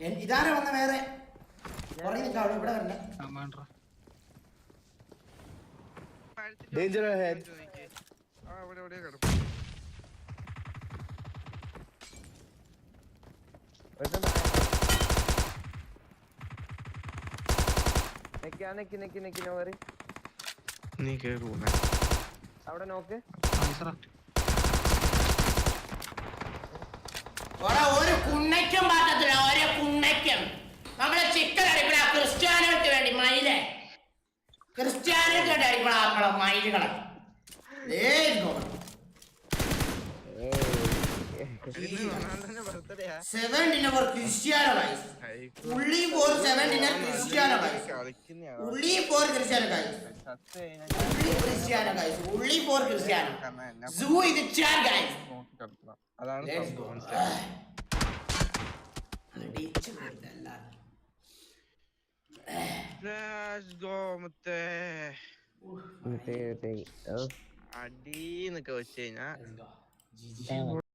N- ഇതാരാ വന്ന വേറെ? ഇവിടെ വരണ്ട. Danger head. ആ ഇവിടെ കിടക്കും നീ കേൾക്കൂല അവിടെ നോക്ക്. കുണ്ണയ്ക്കും നമ്മളെ ചിക്കൻ അടിക്കണ ക്രിസ്ത്യാനികൾക്ക് വേണ്ടി മയിലെ ക്രിസ്ത്യാനികൾക്ക് വേണ്ടി അടിക്കണ നമ്മളെ മയിലുകളെ dinner Cristiano guys. Only for Cristiano guys. സത്ത് കഴിഞ്ഞാൽ Only Cristiano guys. Only for Cristiano. Zoo is the chat guys. അതാണ് Let's go. സംഭവം അടിച്ചു കൊടുത്തല്ലാതെ. Let's go, മുത്തേ ഓ അടീന്നൊക്കെ വെച്ച് കഴിഞ്ഞാ Let's go. GG.